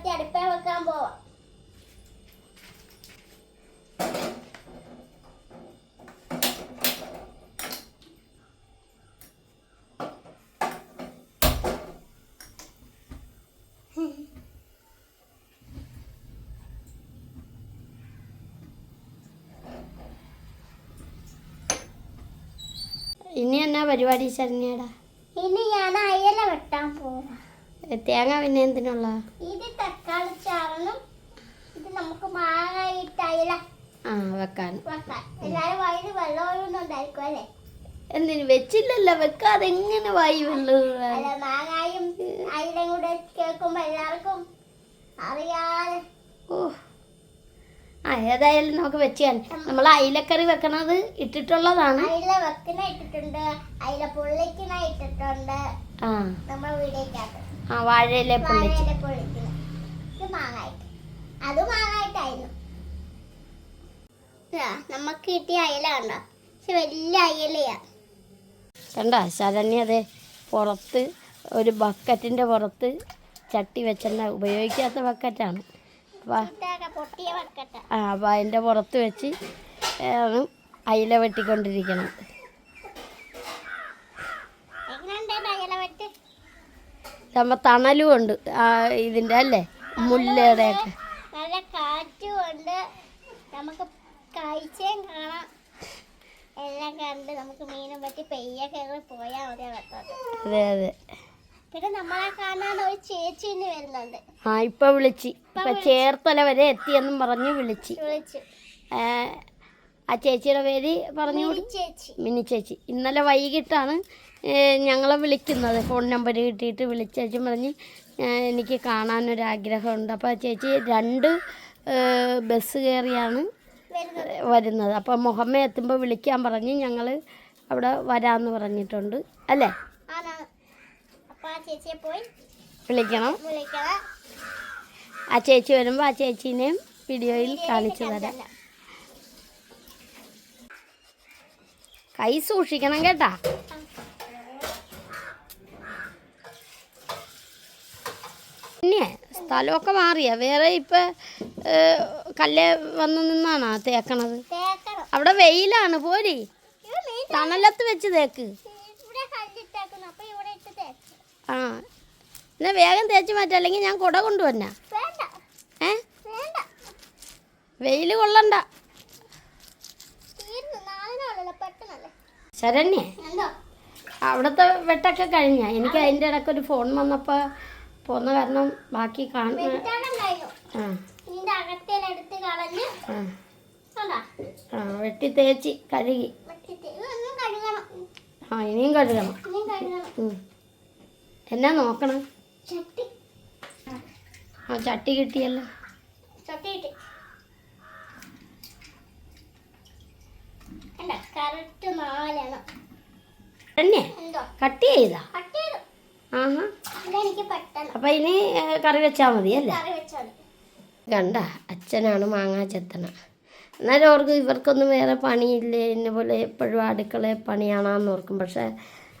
മെഴുകുവരട്ടി അടുപ്പേ വെക്കാൻ പോവാം. ഇനി എന്നാ പരിപാടി ശരണ്യടാ? ഇനി ഞാൻ അയല വെട്ടാൻ പോവാ. തേങ്ങ പിന്നെ എന്തിനുള്ള? ഇത് ആ വെക്കാൻ. എന്തിനു വെച്ചില്ലല്ലോ വെക്കാതെ എങ്ങനെ വായി മാങ്ങായും അയിലും കൂടെ കേൾക്കുമ്പോ എല്ലാവർക്കും അറിയാതെ. ഓ. ആ ഏതായാലും നമുക്ക് വെച്ചാൽ നമ്മൾ അയിലക്കറി വെക്കണത് ഇട്ടിട്ടുള്ളതാണ്. അയില വെക്കണ ഇട്ടിട്ടുണ്ട്. അയില ഇട്ടിട്ടുണ്ട്. ആ. നമ്മൾ വീടേക്കകത്ത് ആ വാഴയിലെ പൊള്ളിച്ച്. മാങ്ങ അത് മാങ്ങായിട്ടായിരുന്നു. നമുക്ക് കിട്ടിയ അയല കണ്ടോ? പക്ഷെ വലിയ അയലയാ. കണ്ട? ശരണ്യ അതെ പുറത്ത് ഒരു ബക്കറ്റിന്റെ പുറത്ത് ചട്ടി വെച്ചെണ്ണ ഉപയോഗിക്കാത്ത ബക്കറ്റാണ്. ആ അപ്പം അതിന്റെ പുറത്ത് വെച്ച് ആണ് അയില വെട്ടിക്കൊണ്ടിരിക്കണം. നമ്മ അയില വെട്ട്? നമ്മൾ തണലും ഉണ്ട് ആ ഇതിന്റെ അല്ലേ? മുല്ലയുടെയൊക്കെ. നമുക്ക് കാഴ്ചയും കാണാം. എല്ലാം കണ്ട് നമുക്ക് മീനും പറ്റി പെയ്യ കയറി പോയാൽ മതി വെട്ടത് അതെ അതെ. പിന്നെ നമ്മളെ കാണാൻ ഒരു ചേച്ചി ഇനി വരുന്നുണ്ട്. ആ ഇപ്പൊ വിളിച്ച്. ഇപ്പൊ ചേർത്തല വരെ എത്തിയെന്നും പറഞ്ഞ് വിളിച്ച്. വിളിച്ചു. ആ, ചേച്ചിയുടെ പേര് പറഞ്ഞു മിനി ചേച്ചി. മിനി ചേച്ചി. ഇന്നലെ വൈകിട്ടാണ് ഞങ്ങളെ വിളിക്കുന്നത്. ഫോൺ നമ്പർ കിട്ടിയിട്ട് വിളിച്ചേച്ചി പറഞ്ഞ് "ഏ, എനിക്ക് കാണാനൊരാഗ്രഹമുണ്ട്. അപ്പോൾ ചേച്ചി രണ്ട് ബസ് കയറിയാണ്. വരുന്നത്. അപ്പോൾ മുഹമ്മ എത്തുമ്പോൾ വിളിക്കാൻ പറഞ്ഞ് ഞങ്ങൾ അവിടെ വരാമെന്ന് പറഞ്ഞിട്ടുണ്ട്. അല്ലേ? വിളിക്കണം. ആ ചേച്ചി വരുമ്പോൾ ആ ചേച്ചീനെയും വീഡിയോയിൽ കാണിച്ചു തരാം. കൈ സൂക്ഷിക്കണം കേട്ടാ. പിന്നെ സ്ഥലമൊക്കെ മാറിയ. വേറെ ഇപ്പം കല്ല് വന്നു നിന്നാണ് തേക്കണത്? തേക്കണം. അവിടെ വെയിലാണ് പോരി. തണലത്ത് വെച്ച് തേക്ക്. ആ. എന്നാ വേഗം തേച്ച് മാറ്റാം അല്ലെങ്കിൽ ഞാൻ കുട കൊണ്ടുവന്ന. ഏ? വെയിൽ കൊള്ളണ്ട. ശരണ്യേ. അവിടുത്തെ വെട്ടൊക്കെ കഴിഞ്ഞ? എനിക്ക് അതിന്റെ ഇടയ്ക്കൊരു ഫോൺ വന്നപ്പോൾ പോന്ന കാരണം ബാക്കി കാണുന്ന ആ. എടുത്ത് കളഞ്ഞ് ആ. വെട്ടി തേച്ച് കഴുകി. ആ ഇനിയും കഴുകണം. എന്നാ നോക്കണം? ചട്ടി. ആ ചട്ടി കിട്ടിയല്ലോ. കിട്ടി. തന്നെ? ചെയ്താ? ആഹാ. അപ്പൊ ഇനി കറി വെച്ചാ മതി. അല്ലേ കണ്ട അച്ഛനാണ് മാങ്ങാ ചെത്തണ. എന്നാലും അവർക്ക് ഇവർക്കൊന്നും വേറെ പണിയില്ലേ? എന്നെ പോലെ എപ്പോഴും അടുക്കള പണിയാണെന്ന് ഓർക്കും. പക്ഷേ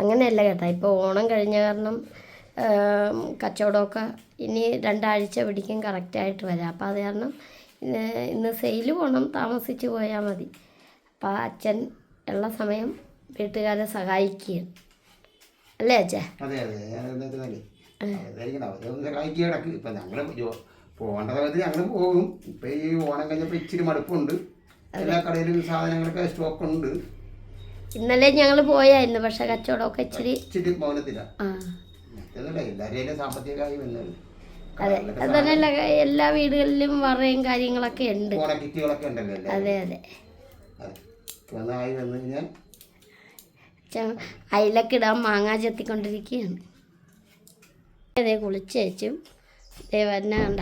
അങ്ങനെയല്ല കേട്ടോ. ഇപ്പോൾ ഓണം കഴിഞ്ഞ കാരണം കച്ചവടമൊക്കെ ഇനി രണ്ടാഴ്ച പിടിക്കും കറക്റ്റായിട്ട് വരാം. അപ്പോൾ അത് കാരണം ഇന്ന് സെയിൽ പോകണം താമസിച്ച് പോയാൽ മതി. അപ്പോൾ അച്ഛൻ ഉള്ള സമയം വീട്ടുകാരെ സഹായിക്കുകയാണ് അല്ലേ അച്ഛാ? അതെ അതെ. സഹായിക്കുക കിടക്ക് ഇപ്പം ഞങ്ങൾ പോകേണ്ട സമയത്ത് ഞങ്ങൾ പോകും. ഇപ്പം ഈ ഓണം കഴിഞ്ഞപ്പോൾ ഇച്ചിരി മടുപ്പുണ്ട്. എല്ലാ കടയിലും സാധനങ്ങളൊക്കെ സ്റ്റോക്ക് ഉണ്ട് ഇന്നലെ ഞങ്ങൾ പോയായിരുന്നു പക്ഷെ കച്ചവടമൊക്കെ ഇച്ചിരി ഇച്ചിരി മൗനത്തിലാണ് അതെ. അതല്ല എല്ലാ വീടുകളിലും വറയും കാര്യങ്ങളൊക്കെ ഉണ്ട്. അതെ അതെ. അയിലൊക്കെ ഇടാൻ മാങ്ങ ചെത്തിക്കൊണ്ടിരിക്കുകയാണ്. അതെ കുളിച്ചേച്ചും ദേവന്നെ കണ്ട.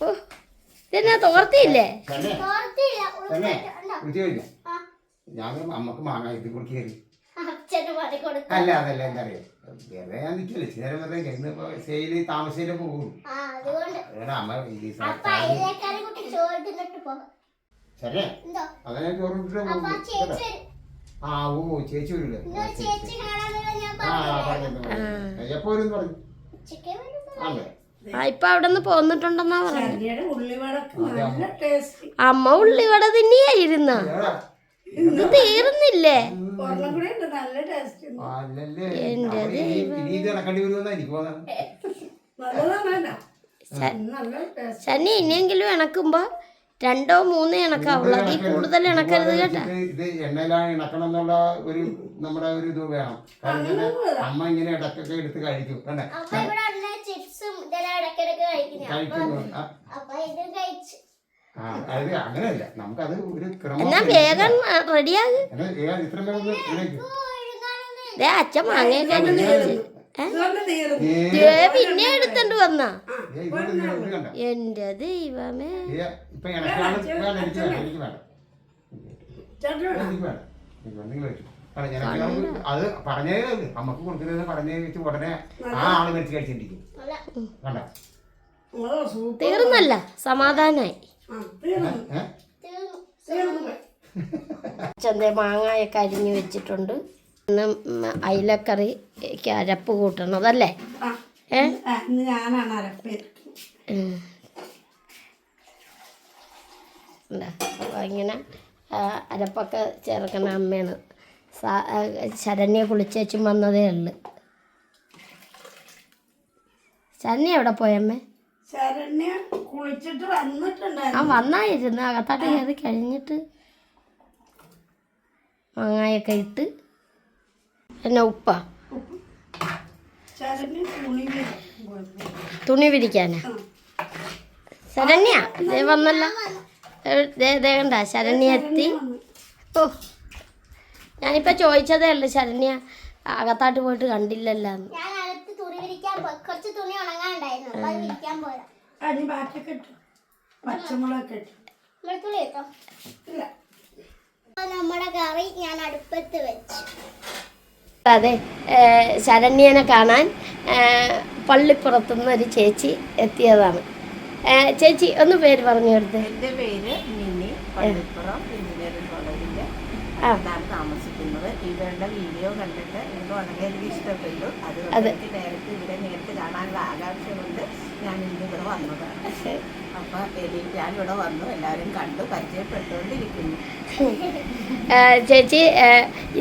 ഇതെന്നാ തോർത്തിയില്ലേ ഞാൻ അമ്മയ്ക്ക് മാങ്ങ ഇത് അല്ല അതല്ല എന്താ അറിയാം? വെറുതെ ഞാൻ നിൽക്കില്ല? നേരം വെറുതെ ഇന്നിപ്പോൾ സെയിൽ താമസിച്ചിട്ട് പോകും ആ അതുകൊണ്ട്. അതുകൊണ്ട് അമ്മ അങ്ങനെ ചോറിട്ട് ആ ചേച്ചി വരും. ആ ഓ ചേച്ചി വരില്ലേ ചേച്ചി കാണാൻ ഞാൻ ആ പറഞ്ഞില്ലായിരുന്നു പറഞ്ഞു എപ്പോ വരും പറഞ്ഞു? അല്ലേ ആ ഇപ്പൊ അവിടെ നിന്ന് പോന്നിട്ടുണ്ടെന്നാ പറഞ്ഞു. ശരിയുടെ ഉള്ളിവടക്ക് നല്ല ടേസ്റ്റ്. അമ്മ ഉള്ളിവട തന്നെയായിരുന്ന? ഇത് തീർന്നില്ലേ? എന്റെ ശനി ഇനിയെങ്കിലും ഇണക്കുമ്പോ രണ്ടോ മൂന്നോ ഇണക്കാവുള്ളൂ അതിൽ കൂടുതൽ ഇണക്കരുത് കേട്ടാ. ഇത് ഇത് എണ്ണയിലാണ് ഇണക്കണം എന്നുള്ള ഒരു നമ്മുടെ ഒരു ഇത് വേണം. അമ്മ ഇങ്ങനെ ഇടക്കൊക്കെ എടുത്ത് കഴിക്കും കണ്ടേ അപ്പൊ ഇവിടെ വന്ന ചിപ്സും ഇതെല്ലാം ഇടയ്ക്കിടയ്ക്ക് കഴിക്കുന്നേ അപ്പൊ കഴിക്കുന്നു ആ, അപ്പൊ ഇത് കഴിച്ചു. ആ അത് അങ്ങനെയല്ല. നമുക്കത് ഒരു ക്രമം എന്നാ വേഗം റെഡിയാകും അച്ഛൻ ദേ പിന്നെ എടുത്തോണ്ട് വന്ന? എന്റെ ദൈവമേ. ഇപ്പൊ എനിക്ക് എനിക്ക് എനിക്ക് നിങ്ങൾ അല്ല അത് പറഞ്ഞേ. അമ്മയ്ക്ക് കൊടുക്കരുത് പറഞ്ഞേ വെച്ച് ഉടനെ ആ ആൾ മരിച്ചു കഴിച്ചിരിക്കും. കണ്ട? തീർന്നല്ല സമാധാനായി. ചെന്തേ മാങ്ങയൊക്കെ അരിഞ്ഞു വെച്ചിട്ടുണ്ട്. പിന്നെ അയിലക്കറി അയിലക്കറിക്ക് അരപ്പ് കൂട്ടണതല്ലേ? ഏഹ് ഏ? ഞാനാണ് അപ്പോൾ ഇങ്ങനെ അരപ്പൊക്കെ ചേർക്കണ അമ്മയാണ് ശരണ്യ കുളിച്ചേച്ചും വന്നതേ ഉള്ളു. ശരണ്യ എവിടെ പോയമ്മേ ശരണ്യ കുളിച്ചിട്ട് ആ വന്നായിരുന്നു. അകത്താട്ട് കയറി കഴിഞ്ഞിട്ട് മാങ്ങായൊക്കെ ഇട്ട് പിന്നെ ഉപ്പ. തുണി പിടിക്കാനാ ശരണ്യ ദേ വന്നല്ല. ദേ ദേ കണ്ട? ശരണ്യ എത്തി. ഓ ഞാനിപ്പോ ചോദിച്ചതേ അല്ല ശരണ്യ അകത്താട്ട് പോയിട്ട് കണ്ടില്ലല്ലോ നമ്മുടെ കറി ഞാൻ അടുപ്പത്ത് വെച്ചു. അതെ ശരണ്യനെ കാണാൻ പള്ളിപ്പുറത്തുനിന്ന് ഒരു ചേച്ചി എത്തിയതാണ്. ചേച്ചി ഒന്ന് പേര് പറഞ്ഞു കൊടുത്തേ. എന്റെ പേര് മിനി പള്ളിപ്പുറം. കോളേജിന്റെ. അടുത്താണ് താമസിക്കുന്നത്? ഇവരുടെ വീഡിയോ കണ്ടിട്ട് എനിക്ക് വളരെയധികം ഇഷ്ടപ്പെട്ടു. അതുകൊണ്ട് എനിക്ക് നേരത്തെ ഇവിടെ നേരിട്ട് കാണാനുള്ള ആകാംക്ഷ കൊണ്ട് ഞാൻ ഇന്ന് ഇവിടെ വന്നതാണ് അപ്പൊ എനിക്ക് ഞാനിവിടെ വന്നു. എല്ലാവരും കണ്ടു പരിചയപ്പെട്ടുകൊണ്ടിരിക്കുന്നു. ചേച്ചി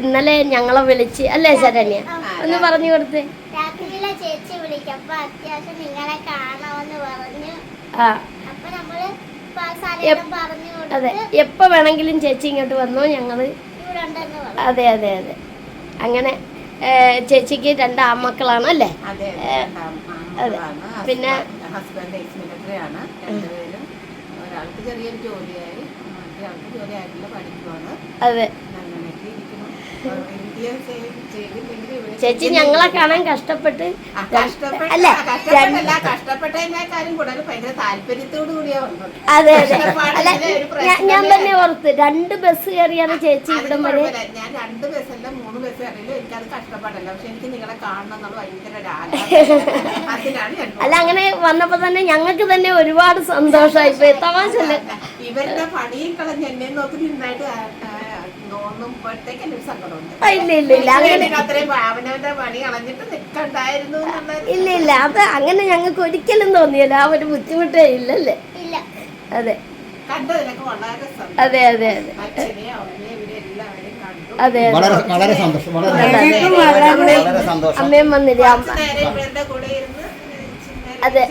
ഇന്നലെ ഞങ്ങളെ വിളിച്ച് അല്ലേ ശരണ്യ? ഒന്ന് പറഞ്ഞു കൊടുത്ത്. രാത്രിയിലെ ചേച്ചി വിളിക്കും അപ്പൊ അത്യാവശ്യം നിങ്ങളെ കാണാമെന്ന് പറഞ്ഞു. അപ്പൊ നമ്മൾ പറഞ്ഞു അതെ. എപ്പോ എപ്പോൾ വേണമെങ്കിലും ചേച്ചി ഇങ്ങോട്ട് വന്നു? ഞങ്ങൾ അതെ അതെ അതെ. അങ്ങനെ ചേച്ചിക്ക് രണ്ട് ആമക്കളാണ് അല്ലേ? അതെ. പിന്നെ- ഹസ്ബൻഡ് രണ്ടുപേരും ഒരാൾക്ക് ചെറിയൊരു ജോലിയായി മറ്റേ ആൾക്ക് ജോലി ആയിട്ടില്ല പഠിക്കുവാണ്. അതെ. ചേച്ചി ഞങ്ങളെ കാണാൻ കഷ്ടപ്പെട്ട് അല്ല, അതെ അതെ അല്ല ഞാൻ- തന്നെ ഓർത്ത് രണ്ട് ബസ് കയറിയാണ് ചേച്ചി ഇവിടെ വരെ. ഞാൻ രണ്ട് ബസ്സല്ല മൂന്ന് ബസ് കയറിയാലും എനിക്കത് കഷ്ടപ്പാടല്ല. പക്ഷെ എനിക്ക് നിങ്ങളെ കാണണം ഭയങ്കര അല്ല അങ്ങനെ വന്നപ്പോ തന്നെ ഞങ്ങൾക്ക് തന്നെ ഒരുപാട് സന്തോഷമായി. തമാശല്ലേ ഇവരുടെ പണിയും കളഞ്ഞ് എന്നെ നോക്കി നിന്നായിട്ട് ഇല്ല ഇല്ല ഇല്ല. അങ്ങനെ ഇല്ല ഇല്ല. അത് അങ്ങനെ ഞങ്ങൾക്ക് ഒരിക്കലും തോന്നിയല്ല. ആ ഒരു ബുദ്ധിമുട്ടേ ഇല്ലല്ലേ? ഇല്ല. അതെ. അതെ അതെ അതെ. വളരെ വളരെ സന്തോഷം. വളരെ സന്തോഷം. അമ്മയും വന്നില്ല? അമ്മ കുറച്ച് നേരം ഇവരുടെ കൂടെ ഇരുന്ന് ഇച്ചിരി അതെ.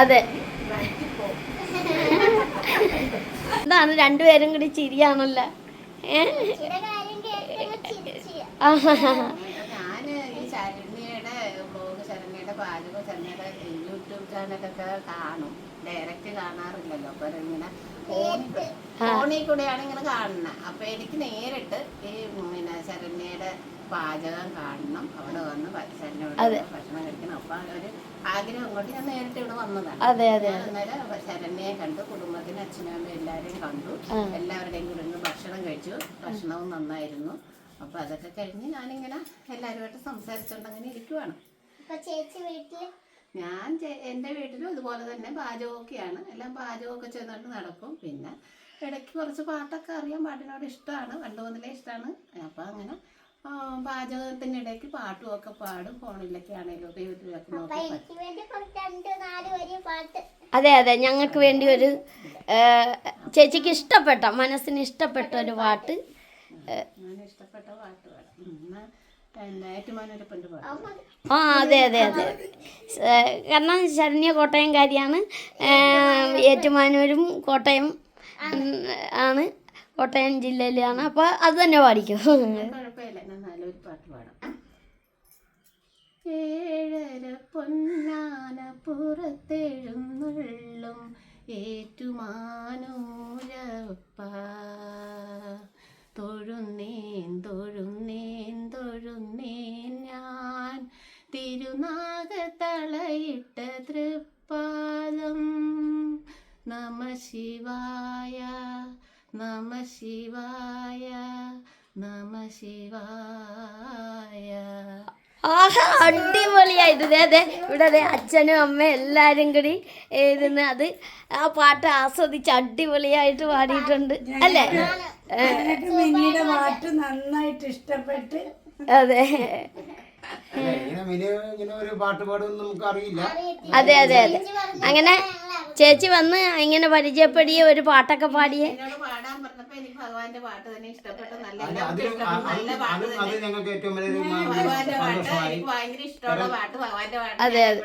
അതെ. എന്താണ് രണ്ടുപേരും കൂടി ചിരിയാണല്ലോ. ശരണ്യയുടെ ബ്ലോഗ് ശരണ്യയുടെ പാചകം ശരണ്യയുടെ യൂട്യൂബ് ചാനലൊക്കെ കാണും. ഡയറക്റ്റ് കാണാറില്ലല്ലോ. അപ്പൊ ഇങ്ങനെ ഫോണിൽ ഫോണിൽ കൂടെയാണ് ഇങ്ങനെ കാണുന്നത് അപ്പൊ എനിക്ക് നേരിട്ട് ഈ പിന്നെ ശരണ്യയുടെ പാചകം കാണണം. അവിടെ വന്ന് ശരണ്യയോട് ഭക്ഷണം കഴിക്കണം. അപ്പൊ ഒരു ആഗ്രഹം കൊണ്ട് ഞാൻ നേരിട്ട് ഇവിടെ വന്നതാണ്. അതെ അതെ അന്നേരം ശരണ്യെ കണ്ടു. കുടുംബത്തിന് അച്ഛനും അമ്മയും എല്ലാവരെയും കണ്ടു. എല്ലാവരുടെയും കൂടെ ഇരുന്ന് ഭക്ഷണം കഴിച്ചു. ഭക്ഷണവും നന്നായിരുന്നു. അപ്പൊ അതൊക്കെ കഴിഞ്ഞ് ഞാനിങ്ങനെ എല്ലാവരുമായിട്ട് സംസാരിച്ചോണ്ട് അങ്ങനെ ഇരിക്കുവാണ്. ചേച്ചി വീട്ടിൽ ഞാൻ എന്റെ എന്റെ വീട്ടിലും ഇതുപോലെ തന്നെ പാചകമൊക്കെയാണ്. എല്ലാം പാചകമൊക്കെ ചെയ്തുകൊണ്ട് നടക്കും. പിന്നെ ഇടയ്ക്ക് കുറച്ച് പാട്ടൊക്കെ അറിയാൻ പാട്ടിനോട് ഇഷ്ടമാണ്. പണ്ട് മുതലേ ഇഷ്ടമാണ്. അപ്പം അങ്ങനെ ആ, പാചകത്തിനിടയ്ക്ക് പാട്ടും ഒക്കെ പാടും ഫോണിലൊക്കെ ആണെങ്കിലും അപ്പൊ അതെ അതെ ഞങ്ങൾക്ക് വേണ്ടി ഒരു ചേച്ചിക്ക് ഇഷ്ടപ്പെട്ട മനസ്സിന് ഇഷ്ടപ്പെട്ട ഒരു പാട്ട്. ഇഷ്ടപ്പെട്ട പാട്ട് ആ അതെ അതെ അതെ. കാരണം ശരണ്യ കോട്ടയംകാരിയാണ്. കാര്യാണ് ഏറ്റുമാനൂരും കോട്ടയം ആണ് കോട്ടയം ജില്ലയിലാണ്. അപ്പോൾ അത് തന്നെ പാടിക്കും കുഴപ്പമില്ല ഞാൻ നല്ലൊരു പാട്ട് പാടാം ഏഴര പൊന്നാന പുറത്തെഴുന്നള്ളും ഏറ്റുമാനൂരപ്പ. തൊഴുന്നേൻ തൊഴുന്നേൻ തൊഴുന്നേൻ ഞാൻ തിരുനാഗത്തളയിട്ട തൃപ്പാദം. നമ ശിവായ നമ ശിവായ നമ ശിവായ. ആഹാ അടിപൊളിയായിരുന്നു. അതെ ഇവിടെ അതെ അച്ഛനും അമ്മയും എല്ലാവരും കൂടി ഇരുന്ന് അത് ആ പാട്ട് ആസ്വദിച്ച് അടിപൊളിയായിട്ട് പാടിയിട്ടുണ്ട്. അല്ലേ? പാട്ട് നന്നായിട്ട് ഇഷ്ടപ്പെട്ട്. അതെ. അതെ അതെ അതെ. അങ്ങനെ ചേച്ചി വന്ന് ഇങ്ങനെ പരിചയപ്പെടിയ ഒരു പാട്ടൊക്കെ പാടിയെ. അതെ അത്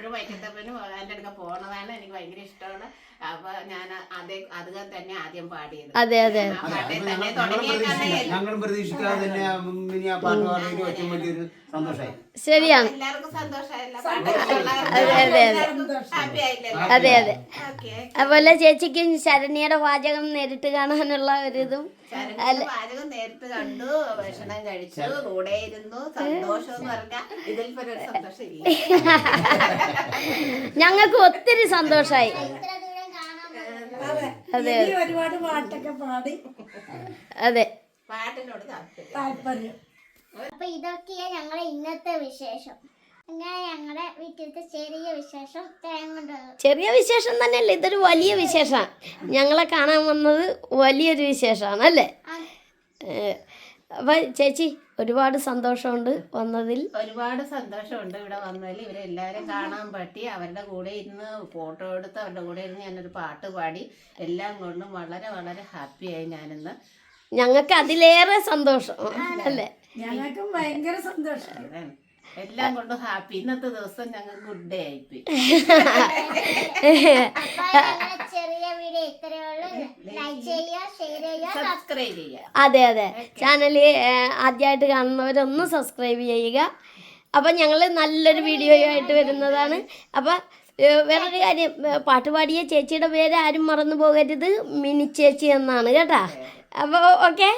പോണതാണ് എനിക്ക് ഭയങ്കര ഇഷ്ടമാണ്. അപ്പൊ ഞാൻ അതേ അത് തന്നെ ആദ്യം പാടിയത്. അതെ അതെ. ഞങ്ങളും പ്രതീക്ഷിക്കാതെ തന്നെ ആ മിനി ആ പാട്ട് പാടുന്നതിൽ ഏറ്റവും വലിയൊരു സന്തോഷമായി. ശരിയാണ് അതെ, അതെ, അതുപോലെ ചേച്ചിക്കും ശരണ്യയുടെ വാചകം നേരിട്ട് കാണാനുള്ള ഒരിതും ശരണ്യ പാചകം നേരത്തെ കണ്ടു ഭക്ഷണം കഴിച്ചു കൂടെ ഇരുന്നു സന്തോഷം ഇതിൽ ഒരു സന്തോഷം ഞങ്ങൾക്ക് ഒത്തിരി സന്തോഷായി. അതെ. അതെ. ഒരുപാട് പാട്ടൊക്കെ പാടി. അതെ. പാട്ടിനോട് താല്പര്യം. അപ്പൊ ഇതൊക്കെയാ ഞങ്ങളെ ഇന്നത്തെ വിശേഷം. ചെറിയ വിശേഷം തന്നെയല്ലേ? ഇതൊരു വലിയ വിശേഷമാണ് ഞങ്ങളെ കാണാൻ വന്നത് വലിയൊരു വിശേഷമാണ് അല്ലേ അപ്പം ചേച്ചി ഒരുപാട് സന്തോഷമുണ്ട് വന്നതിൽ. ഒരുപാട് സന്തോഷമുണ്ട് ഇവിടെ വന്നതിൽ. ഇവരെല്ലാവരും കാണാൻ പറ്റി. അവരുടെ കൂടെ ഇരുന്ന് ഫോട്ടോ എടുത്ത് അവരുടെ കൂടെ ഇരുന്ന് ഞാനൊരു പാട്ട് പാടി എല്ലാം കൊണ്ടും വളരെ വളരെ ഹാപ്പിയായി ഞാനിന്ന്. ഞങ്ങൾക്ക് അതിലേറെ സന്തോഷം അല്ലേ? ഞങ്ങൾക്കും ഭയങ്കര സന്തോഷം. എല്ലാം കൊണ്ടും ഹാപ്പി. ഇന്നത്തെ ദിവസം ഞങ്ങൾ ഗുഡ് ഡേ ആയിപ്പോയി. ചെറിയ വീഡിയോ ഇത്രയേ ഉള്ളൂ ലൈക്ക് ചെയ്യുക ഷെയർ ചെയ്യുക സബ്സ്ക്രൈബ് അതെ അതെ ചാനലിൽ ആദ്യമായിട്ട് കാണുന്നവരൊന്ന് സബ്സ്ക്രൈബ് ചെയ്യുക. അപ്പം ഞങ്ങൾ നല്ലൊരു വീഡിയോ ആയിട്ട് വരുന്നതാണ്. അപ്പം വേറൊരു കാര്യം പാട്ടുപാടിയ പാട്ട് പാടിയ ചേച്ചിയുടെ പേര് ആരും മറന്നു പോകരുത്. മിനി ചേച്ചി എന്നാണ് കേട്ടാ. അപ്പോൾ ഓക്കെ?